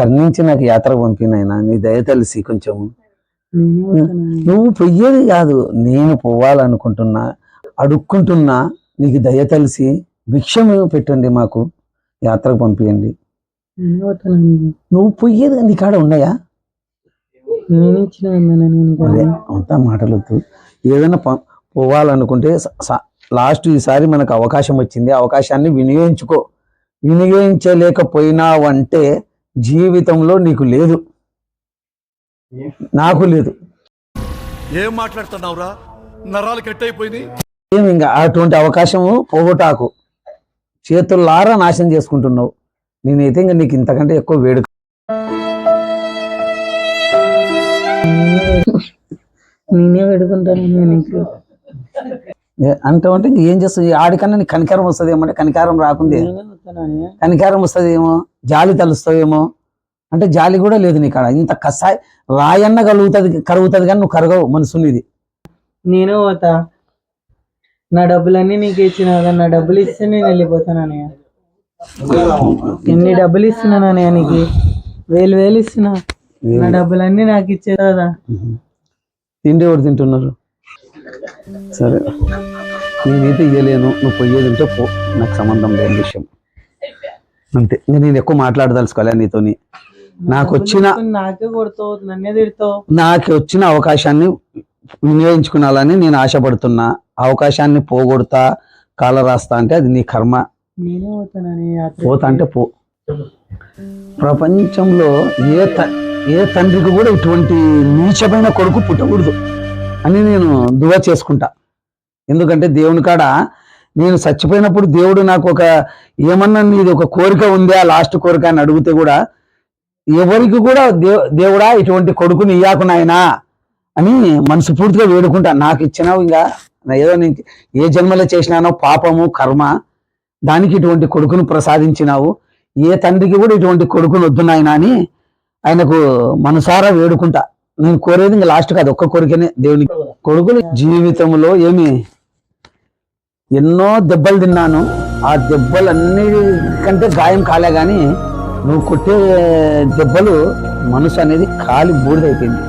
కర్ణించి నాకు యాత్ర పంపినైనా నీ దయ తెలిసి కొంచెం. నువ్వు పొయ్యేది కాదు నేను పోవాలనుకుంటున్నా అడుక్కుంటున్నా నీకు దయ తెలిసి భిక్షం పెట్టండి మాకు యాత్రకు పంపించండి నువ్వు పొయ్యేది నీ కాడ ఉన్నాయా? అదే అంతా మాటలు ఏదైనా పోవాలనుకుంటే లాస్ట్ ఈసారి మనకు అవకాశం వచ్చింది అవకాశాన్ని వినియోగించుకో. వినియోగించలేకపోయినావంటే జీవితంలో నీకు లేదు. నాకు లేదు. ఏం మాట్లాడుతున్నావురా? నరాలు కట్ అయిపోయినాయి ఏం ఇంకా అటువంటి అవకాశము పోగొటాకు చేతుల్లారా నాశనం చేసుకుంటున్నావు. నేనైతే ఇంకా నీకు ఇంతకంటే ఎక్కువ వేడుక నేనే పెడుకుంటాను నీకు ఏ- అంటే అంటే ఇంక ఏం చేస్తుంది ఆడికన్నా నీకు కనికారం వస్తుంది ఏమంటే కనికారం రాకుందే. నేనే కనికారం వస్తుందేమో? జాలి తలుస్తావేమో? అంటే జాలి కూడా లేదు నీ కాడ. ఇంత కసాయి రాయన్న కలుగుతుంది కరుగుతుంది కానీ నువ్వు కరగవు మనసునిది. నేనే పోతా. నా డబ్బులన్నీ నీకు ఇచ్చిన నా డబ్బులు ఇస్తే నేను వెళ్ళిపోతానని ఎన్ని డబ్బులు ఇస్తున్నానని నీకు? వేలు వేలు ఇస్తున్నా. నా డబ్బులన్నీ నాకు ఇచ్చే కదా. తిండి ఎవరు తింటున్నారు? సరే. నేనైతే ఇయ్యలేను. నువ్వు పోయేది ఉంటే పో. నాకు సంబంధం లేని విషయం. అంతే. నేను ఎక్కువ మాట్లాడదలుచుకోలే నీతోని. నాకు వచ్చిన నాకే వచ్చిన అవకాశాన్ని వినియోగించుకున్నాలని నేను ఆశపడుతున్నా. అవకాశాన్ని పోగొడతా కాల రాస్తా అంటే అది నీ కర్మ. పోతా అంటే పో. ప్రపంచంలో ఏ త ఏ తండ్రికి కూడా ఇటువంటి నీచమైన కొడుకు పుట్టకూడదు అని నేను దువా చేసుకుంటా. ఎందుకంటే దేవుని కాడ నేను చచ్చిపోయినప్పుడు దేవుడు నాకు ఒక ఏమన్నా నీది ఒక కోరిక ఉందా? లాస్ట్ కోరిక అని అడిగితే కూడా ఎవరికి కూడా దేవుడా ఇటువంటి కొడుకుని ఇయ్యాకు నాయనా అని మనసు పూర్తిగా వేడుకుంటా. నాకు ఇచ్చినావు ఇంకా ఏదో నేను ఏ జన్మలో చేసినానో పాపము కర్మ దానికి ఇటువంటి కొడుకును ప్రసాదించినావు. ఏ తండ్రికి కూడా ఇటువంటి కొడుకును వద్దు నాయనా అని ఆయనకు మనసారా వేడుకుంటా. నేను కోరేది ఇంకా లాస్ట్ కాదు ఒక్క కోరికనే దేవుని కొడుకులు జీవితంలో ఏమి ఎన్నో దెబ్బలు తిన్నాను. ఆ దెబ్బలన్నిటికంటే గాయం కాలే కానీ నువ్వు కొట్టే దెబ్బలు మనసు అనేది కాలి బూడిదైపోయింది.